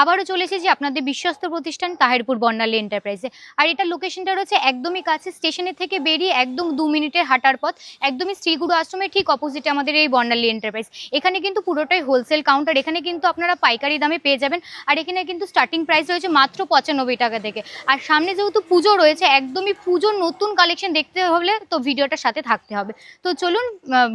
আবারও চলে এসেছি আপনাদের বিশ্বস্ত প্রতিষ্ঠান তাহেরপুর বর্ণালী এন্টারপ্রাইজে। আর এটা লোকেশনটা রয়েছে একদমই কাছে স্টেশনের থেকে বেরিয়ে একদম দু মিনিটের হাঁটার পথ, একদমই শ্রীগুরু আশ্রমের ঠিক অপোজিটে আমাদের এই বর্ণালী এন্টারপ্রাইজ। এখানে কিন্তু পুরোটাই হোলসেল কাউন্টার এখানে কিন্তু আপনারা পাইকারি দামে পেয়ে যাবেন, আর এখানে কিন্তু স্টার্টিং প্রাইস রয়েছে মাত্র পঁচানব্বই টাকা থেকে। আর সামনে যেহেতু পুজো রয়েছে, একদমই পুজোর নতুন কালেকশন দেখতে হলে তো ভিডিওটার সাথে থাকতে হবে। তো চলুন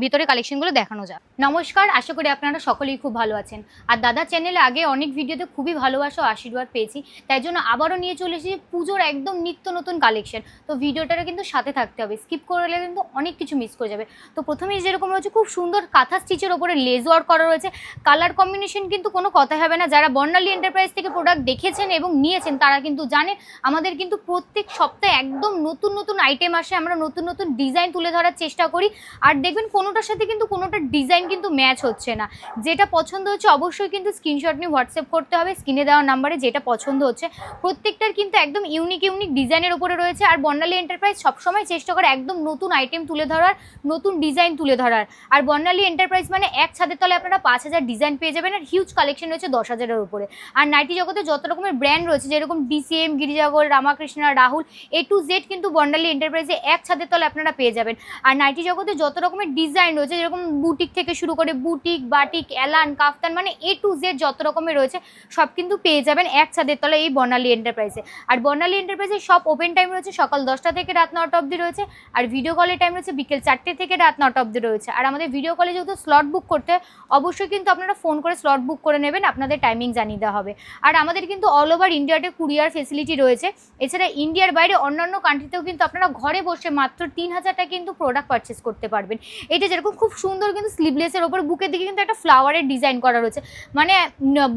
ভিতরে কালেকশনগুলো দেখানো যাক। নমস্কার, আশা করি আপনারা সকলেই খুব ভালো আছেন। আর দাদা চ্যানেলে আগে অনেক ভিডিওতে খুবই ভালোবাসা আশীর্বাদ পেয়েছি। তাই জন্য আবারও নিয়ে চলে এসেছি পুজোর একদম নিত্য নতুন কালেকশন তো ভিডিওটারে কিন্তু সাথে থাকতে হবে। স্কিপ করলে কিন্তু অনেক কিছু মিস করে যাবে। তো প্রথমেই যেরকম রয়েছে, খুব সুন্দর কাঁথা স্টিচের ওপরে লেজ ওয়ার্ক করা রয়েছে। কালার কম্বিনেশন কিন্তু কোনো কথা হবে না। যারা বর্ণালী এন্টারপ্রাইজ থেকে প্রোডাক্ট দেখেছেন এবং নিয়েছেন, তারা কিন্তু জানে আমাদের কিন্তু প্রত্যেক সপ্তাহে একদম নতুন নতুন আইটেম আসে। আমরা নতুন নতুন ডিজাইন তুলে ধরার চেষ্টা করি। আর দেখবেন কোনোটার সাথে কিন্তু কোনোটার ডিজাইন কিন্তু ম্যাচ হচ্ছে না। যেটা পছন্দ হচ্ছে, অবশ্যই কিন্তু স্ক্রিনশট নিয়ে হোয়াটসঅ্যাপ করতে হবে। স্ক্রিনে দেওয়া নাম্বারে যেটা পছন্দ হচ্ছে। প্রত্যেকটার কিন্তু একদম ইউনিক ইউনিক ডিজাইনের ওপরে রয়েছে। আর বর্ণালী এন্টারপ্রাইজ সবসময় চেষ্টা করে একদম নতুন আইটেম তুলে ধরার, নতুন ডিজাইন তুলে ধরার। আর বর্ণালী এন্টারপ্রাইজ মানে এক ছাদের তলে আপনারা পাঁচ হাজার ডিজাইন পেয়ে যাবেন আর হিউজ কালেকশন রয়েছে দশ হাজারের উপরে। আর নাইটি জগতে যত রকমের ব্র্যান্ড রয়েছে, যেরকম DCM গিরিজাগর, Ramakrishna, Rahul A to Z কিন্তু বর্ণালী এন্টারপ্রাইজে এক ছাদের তলে আপনারা পেয়ে যাবেন। আর নাইটি জগতে যত রকমের ডিজাইন রয়েছে, যেরকম বুটিক থেকে শুরু করে বুটিক বাটিক এলান কাফতান মানে এ টু জেড যত রকমের রয়েছে, সব কিন্তু পেয়ে যাবেন এক ছাদের তলায় এই বর্ণালী এন্টারপ্রাইজে আর বর্ণালী এন্টারপ্রাইজে সব ওপেন টাইম রয়েছে, সকাল দশটা থেকে রাত নটা অবধি রয়েছে, আর ভিডিও কলের টাইম রয়েছে বিকেল চারটে থেকে রাত নটা অবধি রয়েছে। আর আমাদের ভিডিও কলে যেহেতু স্লট বুক করতে অবশ্যই কিন্তু আপনারা ফোন করে স্লট বুক করে নেবেন, আপনাদের টাইমিং জানিয়ে দেওয়া হবে। আর আমাদের কিন্তু অল ওভার ইন্ডিয়াতে কুরিয়ার ফেসিলিটি রয়েছে, এছাড়া ইন্ডিয়ার বাইরে অন্যান্য কান্ট্রিতেও কিন্তু আপনারা ঘরে বসে মাত্র তিন হাজার টাকা কিন্তু প্রোডাক্ট পারচেস করতে পারবেন। এটা যেরকম খুব সুন্দর কিন্তু স্লিভলেসের ওপর বুকের দিকে কিন্তু একটা ফ্লাওয়ারের ডিজাইন করা রয়েছে। মানে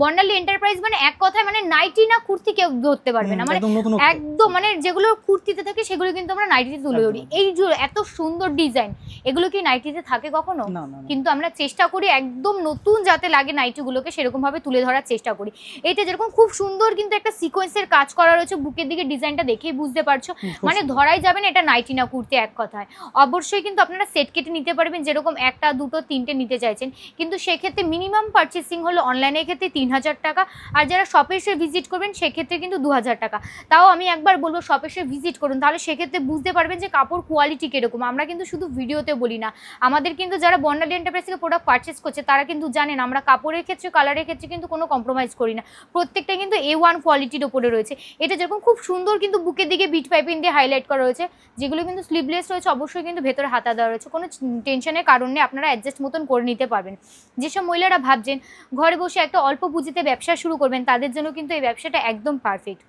বর্ণালী এন্টারপ্রাইজ মানে এক কথায় মানে নাইটি না কুর্তি কেউ ধরতে পারবে না। মানে একদম মানে যেগুলো কুর্তিতে থাকে সেগুলো কিন্তু আমরা নাইটিতে তুলে ধরি। এই যে এত সুন্দর ডিজাইন এগুলো কি নাইটিতে থাকে কখনো। কিন্তু আমরা চেষ্টা করি একদম নতুন যাতে লাগে নাইটিগুলোকে সেরকম ভাবে তুলে ধরার চেষ্টা করি। এটা যেরকম খুব সুন্দর কিন্তু একটা সিকোয়েন্সের কাজ করা রয়েছে বুকের দিকে ডিজাইনটা দেখেই বুঝতে পারছ। মানে ধরাই যাবে না এটা নাইটি না কুর্তি এক কথায়। অবশ্যই কিন্তু আপনারা সেট কেটে নিতে পারবেন যেরকম একটা দুটো তিনটে নিতে চাইছেন। কিন্তু সেক্ষেত্রে মিনিমাম পারচেসিং হলো অনলাইনের ক্ষেত্রে তিন হাজার টাকা। আর যারা শপে এসে ভিজিট করবেন, সেক্ষেত্রে কিন্তু দু হাজার টাকা। তাও আমি একবার বলব শপে এসে ভিজিট করুন, তাহলে সেক্ষেত্রে বুঝতে পারবেন যে কাপড় কোয়ালিটি কীরকম। আমরা কিন্তু শুধু ভিডিওতে বলি না। আমাদের কিন্তু যারা বর্ণালী এন্টারপ্রাইজ থেকে প্রোডাক্ট পারচেস করছে, তারা কিন্তু জানেন, আমরা কাপড়ের ক্ষেত্রে কালারের ক্ষেত্রে কিন্তু কোনো কম্প্রোমাইজ করি না। প্রত্যেকটা কিন্তু এ ওয়ান কোয়ালিটির ওপরে রয়েছে। এটা যেরকম খুব সুন্দর কিন্তু বুকের দিকে বিট পাইপিং দিয়ে হাইলাইট করা রয়েছে, যেগুলো কিন্তু স্লিভলেস রয়েছে, অবশ্যই কিন্তু ভেতরে হাতা দেওয়া রয়েছে। কোনো টেনশনের কারণ আপনারা অ্যাডজাস্ট মতন করে নিতে পারবেন। যেসব মহিলারা ভাবছেন, ঘরে বসে একটা অল্প পুঁজিতে ব্যবসা শুরু করবেন তাদের জন্য কিন্তু এই ব্যবসাটা একদম পারফেক্ট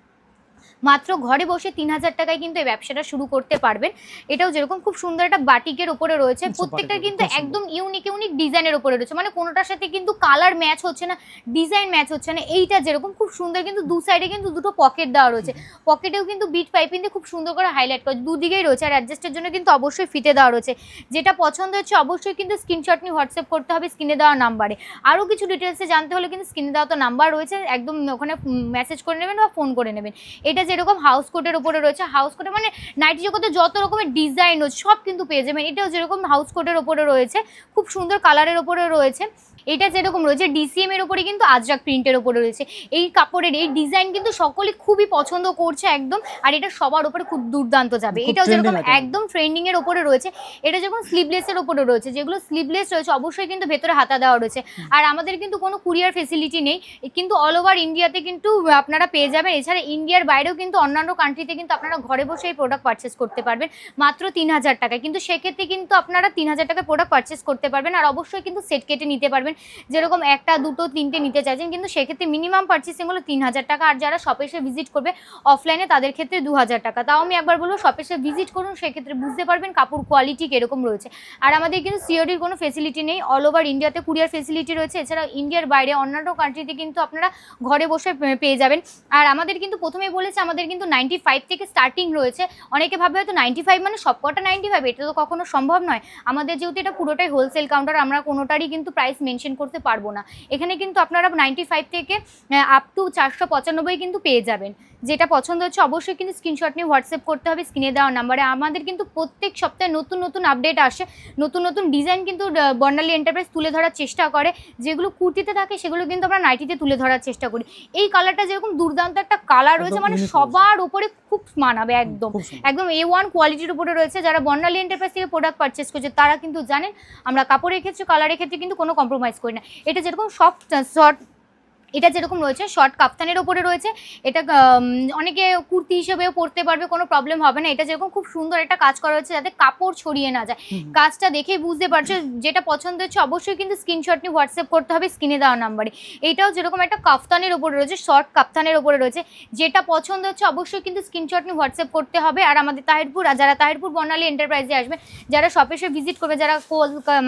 মাত্র ঘরে বসে তিন হাজার টাকায় কিন্তু এই ব্যবসাটা শুরু করতে পারবেন। এটাও যেরকম খুব সুন্দর একটা বাটিকের ওপরে রয়েছে। প্রত্যেকটা কিন্তু একদম ইউনিক ইউনিক ডিজাইনের ওপরে রয়েছে। মানে কোনোটার সাথে কিন্তু কালার ম্যাচ হচ্ছে না ডিজাইন ম্যাচ হচ্ছে না। এইটা যেরকম খুব সুন্দর কিন্তু দু সাইডে কিন্তু দুটো পকেট দেওয়া রয়েছে। পকেটেও কিন্তু বিট পাইপিং দিয়ে খুব সুন্দর করে হাইলাইট করা দুদিকেই রয়েছে আর অ্যাডজাস্টের জন্য কিন্তু অবশ্যই ফিতে দেওয়া রয়েছে। যেটা পছন্দ হচ্ছে অবশ্যই কিন্তু স্ক্রিনশট নিয়ে হোয়াটসঅ্যাপ করতে হবে স্ক্রিনে দেওয়া নাম্বারে আরও কিছু ডিটেলসে জানতে হলে কিন্তু স্ক্রিনে দেওয়া তো নাম্বার রয়েছে একদম ওখানে মেসেজ করে নেবেন বা ফোন করে নেবেন। এটা যেরকম হাউস কোটের উপরে রয়েছে হাউস কোটে মানে নাইটি জগতে যত রকমের ডিজাইন রয়েছে, সব কিন্তু পেয়ে যাবেন। এটাও যেরকম হাউস কোটের ওপরে রয়েছে, খুব সুন্দর কালারের ওপরে রয়েছে। এটা যেরকম রয়েছে ডিসিএম এর ওপরে কিন্তু আজরাক প্রিন্টের ওপরে রয়েছে। এই কাপড়ের এই ডিজাইন কিন্তু সকলে খুবই পছন্দ করছে একদম আর এটা সবার ওপরে খুব দুর্দান্ত যাবে। এটাও যেরকম একদম ট্রেন্ডিং এর ওপরে রয়েছে এটা যখন স্লিভলেস এর ওপরে রয়েছে যেগুলো স্লিভলেস রয়েছে অবশ্যই কিন্তু ভেতরে হাতা দেওয়া রয়েছে। আর আমাদের কিন্তু কোনো কুরিয়ার ফেসিলিটি নেই কিন্তু অল ওভার ইন্ডিয়াতে কিন্তু আপনারা পেয়ে যাবেন। এছাড়া ইন্ডিয়ার বাইরেও কিন্তু অন্যান্য কান্ট্রিতে কিন্তু আপনারা ঘরে বসে এই প্রোডাক্ট পারচেস করতে পারবেন মাত্র তিন হাজার টাকায়। কিন্তু সেক্ষেত্রে কিন্তু আপনারা তিন হাজার টাকায় প্রোডাক্ট পারচেস করতে পারবেন আর অবশ্যই কিন্তু সেট কেটে নিতে পারবেন। যেরকম একটা, দুটো, তিনটে নিতে চাইছেন, কিন্তু সেক্ষেত্রে মিনিমাম পারচেসিং হলো তিন হাজার টাকা। আর যারা শপে এসে ভিজিট করবে অফলাইনে তাদের ক্ষেত্রে দু হাজার টাকা। তাও আমি একবার বলব শপে এসে ভিজিট করুন, সেক্ষেত্রে বুঝতে পারবেন কাপড় কোয়ালিটি কীরকম রয়েছে। আর আমাদের কিন্তু সিওডির কোনো ফেসিলিটি নেই। অল ওভার ইন্ডিয়াতে কুরিয়ার ফেসিলিটি রয়েছে। এছাড়া ইন্ডিয়ার বাইরে অন্যান্য কান্ট্রিতে কিন্তু আপনারা ঘরে বসে পেয়ে যাবেন। আর আমাদের কিন্তু প্রথমেই বলেছে, আমাদের কিন্তু নাইনটি ফাইভ থেকে স্টার্টিং রয়েছে। অনেকে ভাবে হয়তো নাইনটি ফাইভ মানে সবকটা নাইনটি ফাইভ এটা তো কখনো সম্ভব নয়। আমাদের যেহেতু এটা পুরোটাই হোলসেল কাউন্টার আমরা কোনোটারই কিন্তু প্রাইস মেনশন মেনশন করতে পারব না। এখানে কিন্তু আপনারা নাইনটি ফাইভ থেকে আপ টু চারশো পঁচানব্বই কিন্তু পেয়ে যাবেন। যেটা পছন্দ হচ্ছে অবশ্যই কিন্তু স্ক্রিনশট নিয়ে হোয়াটসঅ্যাপ করতে হবে স্ক্রিনে দেওয়া নাম্বারে আমাদের কিন্তু প্রত্যেক সপ্তাহে নতুন নতুন আপডেট আসে। নতুন নতুন ডিজাইন কিন্তু বর্ণালী এন্টারপ্রাইজ তুলে ধরার চেষ্টা করে। যেগুলো কুর্তিতে থাকে সেগুলো কিন্তু আমরা নাইটিতে তুলে ধরার চেষ্টা করি। এই কালারটা যেরকম দুর্দান্ত একটা কালার রয়েছে মানে সবার উপরে খুব মানাবে একদম। একদম এ ওয়ান কোয়ালিটির উপরে রয়েছে। যারা বর্ণালী এন্টারপ্রাইজ থেকে প্রোডাক্ট পারচেস করছে তারা কিন্তু জানেন আমরা কাপড়ের ক্ষেত্রে কালারের ক্ষেত্রে কিন্তু কোনো কম্প্রোমাইজ করি না। এটা যেরকম সফট শর্ট এটা যেরকম রয়েছে শর্ট কাপ্তানের ওপরে রয়েছে। এটা অনেকে কুর্তি হিসেবেও পরতে পারবে কোনো প্রবলেম হবে না। এটা যেরকম খুব সুন্দর একটা কাজ করা হয়েছে যাতে কাপড় ছড়িয়ে না যায়। কাজটা দেখেই বুঝতে পারছ যেটা পছন্দ হচ্ছে অবশ্যই কিন্তু স্ক্রিনশট নিয়ে হোয়াটসঅ্যাপ করতে হবে স্ক্রিনে দেওয়া নাম্বারে এইটাও যেরকম একটা কাফতানের ওপরে রয়েছে শর্ট কাফতানের ওপরে রয়েছে। যেটা পছন্দ হচ্ছে অবশ্যই কিন্তু স্ক্রিনশট নিয়ে হোয়াটসঅ্যাপ করতে হবে। আর আমাদের তাহিরপুর আর যারা তাহিরপুর বর্ণালী এন্টারপ্রাইজে আসবেন যারা শপে এসে ভিজিট করবে যারা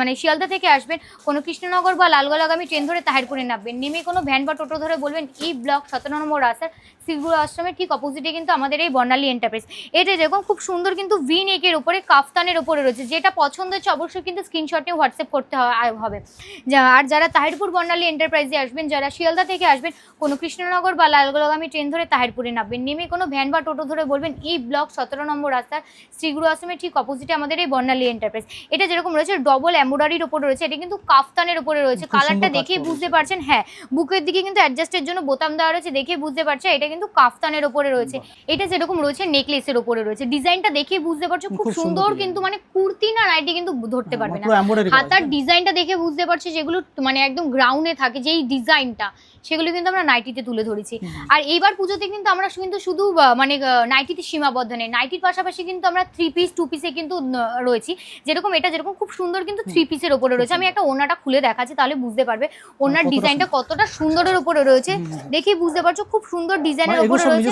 মানে শিয়ালদা থেকে আসবেন কোনো কৃষ্ণনগর বা লালগোলাগামী ট্রেন ধরে তাহিরপুরে নামবেন। নেমে কোনো ভ্যান বা টোটো ধরে বলবেন ই ব্লক সতেরো নম্বর রাস্তার শিবগুরু আশ্রমের ঠিক অপোজিটে কিন্তু আমাদের এই বর্ণালী এন্টারপ্রাইজ এটা যেরকম খুব সুন্দর কিন্তু ভি নেকের উপরে কাফতানের উপরে রয়েছে। যেটা পছন্দ হচ্ছে অবশ্যই কিন্তু স্ক্রিনশট নিয়ে হোয়াটসঅ্যাপ করতে হবে। যা- আর যারা তাহিরপুর বর্ণালী এন্টারপ্রাইজে আসবেন যারা শিয়ালদা থেকে আসবেন কোনো কৃষ্ণনগর বা লালগোলাগামী ট্রেন ধরে তাহিরপুরে নামবেন। নেমে কোনো ভ্যান বা টোটো ধরে বলবেন ই ব্লক সতেরো নম্বর রাস্তার শ্রীগুরু আশ্রমের ঠিক অপোজিটে আমাদের এই বর্ণালী এন্টারপ্রাইজ এটা যেরকম রয়েছে ডবল এমব্রয়ডারির উপরে রয়েছে এটা কিন্তু কাফতানের উপরে রয়েছে। কালারটা দেখেই বুঝতে পারছেন হ্যাঁ। বুকের দিকে কিন্তু অ্যাডজাস্টের জন্য বোতাম দেওয়া রয়েছে দেখে বুঝতে পারছে এটা কিন্তু কাফতানের উপরে রয়েছে। এটা যেরকম রয়েছে নেকলেসের উপরে রয়েছে। ডিজাইনটা দেখে বুঝতে পারছ খুব সুন্দর সুন্দর কিন্তু মানে কুর্তি না নাইটি কিন্তু ধরতে পারবে না। হাতার ডিজাইনটা দেখে বুঝতে পারছি যেগুলো মানে একদম গ্রাউন্ডে থাকে যেই ডিজাইনটা সেগুলো কিন্তু আমরা নাইটিতে তুলে ধরেছি। আর এইবার পুজোতে কিন্তু আমরা কিন্তু শুধু মানে নাইটিতে সীমাবদ্ধ নেই। নাইটির পাশাপাশি কিন্তু আমরা থ্রি পিস টু পিসে কিন্তু রয়েছি। যেরকম এটা যেরকম খুব সুন্দর কিন্তু থ্রি পিসের ওপরে রয়েছে। আমি একটা ওনাটা খুলে দেখাচ্ছি তাহলে বুঝতে পারবে। ওনার ডিজাইনটা কতটা সুন্দরের উপরে রয়েছে। দেখে বুঝতে পারছ খুব সুন্দর ডিজাইনের উপরে রয়েছে?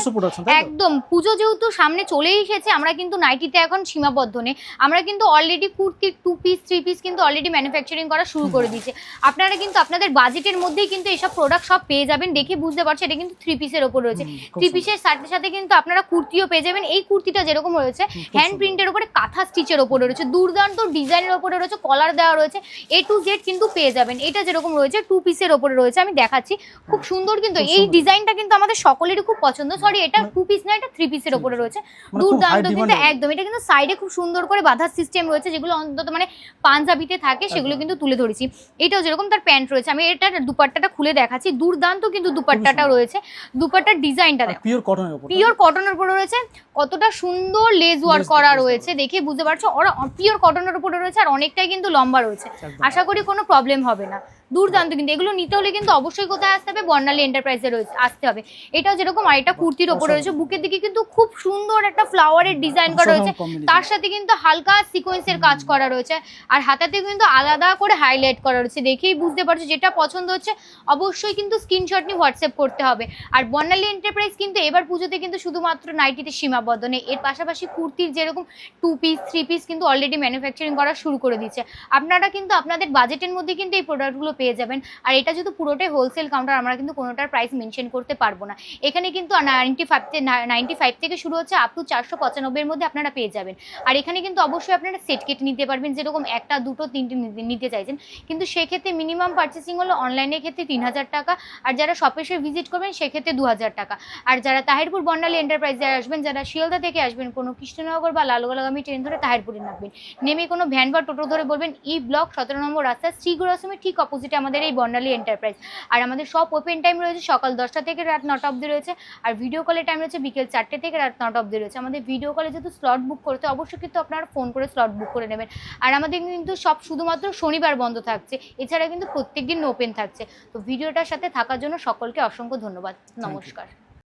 একদম। পুজো যেহেতু সামনে চলেই এসেছে আমরা কিন্তু নাইটিতে এখন সীমাবদ্ধ নেই। আমরা কিন্তু অলরেডি কুর্তির টু পিস থ্রি পিস কিন্তু অলরেডি ম্যানুফ্যাকচারিং করা শুরু করে দিয়েছে। আপনারা কিন্তু আপনাদের বাজেটের মধ্যেই কিন্তু এসব প্রোডাক্ট সব পেয়ে যাবেন। দেখে বুঝতে পারছেন এটা কিন্তু থ্রি পিসের ওপর রয়েছে থ্রি পিসের সাথে সাথে কিন্তু আপনারা কুর্তিও পেয়ে যাবেন। এই কুর্তিটা যেরকম রয়েছে হ্যান্ড প্রিন্টের উপরে কাঁথা স্টিচের ওপরে রয়েছে। দুর্দান্ত ডিজাইনের ওপরে রয়েছে কলার দেওয়া রয়েছে। এ টু জেড কিন্তু পেয়ে যাবেন। এটা যেরকম রয়েছে টু পিসের ওপরে রয়েছে। আমি দেখাচ্ছি। খুব সুন্দর কিন্তু এই ডিজাইনটা কিন্তু আমাদের সকলেরই খুব পছন্দ। সরি এটা মানে- টু পিস না এটা থ্রি পিসের ওপরে রয়েছে। মানে দুর্দান্ত কিন্তু একদম এটা কিন্তু সাইডে খুব সুন্দর করে বাঁধার সিস্টেম রয়েছে যেগুলো অন্তত মানে পাঞ্জাবিতে থাকে সেগুলো কিন্তু তুলে ধরেছি। এটাও যেরকম তার প্যান্ট রয়েছে আমি এটার দুপাট্টাটা খুলে দেখাচ্ছি। দুর্দান্ত কিন্তু দুপাট্টাটা রয়েছে। দুপাট্টার ডিজাইনটা দেখো। পিওর কটনের উপর পিওর কটনের উপরে রয়েছে। কতটা সুন্দর লেজ ওয়ার্ক করা রয়েছে দেখে বুঝতে পারছ। ওরা পিওর কটনের উপরে রয়েছে আর অনেকটাই কিন্তু লম্বা রয়েছে। আশা করি কোনো প্রবলেম হবে না। দুর্দান্ত কিন্তু এগুলো নিতে হলে কিন্তু অবশ্যই কোথায় আসতে হবে? বর্ণালী এন্টারপ্রাইজে রয়েছে আসতে হবে। এটাও যেরকম আরেকটা কুর্তির ওপরে। রয়েছে বুকের দিকে কিন্তু খুব সুন্দর একটা ফ্লাওয়ারের ডিজাইন করা রয়েছে। তার সাথে কিন্তু হালকা সিকোয়েন্সের কাজ করা রয়েছে আর হাতাতে কিন্তু আলাদা করে হাইলাইট করা রয়েছে। দেখেই বুঝতে পারছ যেটা পছন্দ হচ্ছে অবশ্যই কিন্তু স্ক্রিনশট নিয়ে হোয়াটসঅ্যাপ করতে হবে। আর বর্ণালী এন্টারপ্রাইজ কিন্তু এবার পুজোতে কিন্তু শুধুমাত্র নাইটিতে সীমাবদ্ধ নেই এর পাশাপাশি কুর্তির যেরকম টু পিস থ্রি পিস কিন্তু অলরেডি ম্যানুফ্যাকচারিং করা শুরু করে দিচ্ছে আপনারা কিন্তু আপনাদের বাজেটের মধ্যে কিন্তু এই প্রোডাক্টগুলো পেয়ে যাবেন। আর এটা যেহেতু পুরোটাই হোলসেল কাউন্টার আমরা কিন্তু কোনোটার প্রাইস মেনশন করতে পারব না। এখানে কিন্তু নাইনটি ফাইভ নাইনটি ফাইভ থেকে শুরু হচ্ছে আপ টু চারশো পঁচানব্বইয়ের মধ্যে আপনারা পেয়ে যাবেন। আর এখানে কিন্তু অবশ্যই আপনারা সেট কেটে নিতে পারবেন, যেরকম একটা, দুটো, তিনটে নিতে- চাইছেন। কিন্তু সেক্ষেত্রে মিনিমাম পার্চেসিং হলো অনলাইনের ক্ষেত্রে তিন হাজার টাকা, আর যারা শপে এসে ভিজিট করবেন সেক্ষেত্রে দু হাজার টাকা। আর যারা তাহিরপুর বর্ণালী এন্টারপ্রাইজে আসবেন, যারা শিয়ালদা থেকে আসবেন, কোনো কৃষ্ণনগর বা লালগোলাগামী ট্রেন ধরে তাহিরপুরে নামবেন। নেমে কোনো ভ্যান বা টোটো ধরে বলবেন ই ব্লক সতেরো নম্বর রাস্তা আশ্রমের ঠিক অপোজিটে আমাদের এই বর্ণালী এন্টারপ্রাইজ আর আমাদের সব ওপেন টাইম রয়েছে সকাল দশটা থেকে রাত নটা অবধি রয়েছে। আর ভিডিও কলের টাইম রয়েছে বিকেল চারটে থেকে রাত নটা অবধি রয়েছে। আমাদের ভিডিও কলে যেহেতু স্লট বুক করতে অবশ্যই কিন্তু আপনারা ফোন করে স্লট বুক করে নেবেন। আর আমাদের কিন্তু সব শুধুমাত্র শনিবার বন্ধ থাকছে। এছাড়া কিন্তু প্রত্যেক দিন ওপেন থাকছে। তো ভিডিওটার সাথে থাকার জন্য সকলকে অসংখ্য ধন্যবাদ। নমস্কার।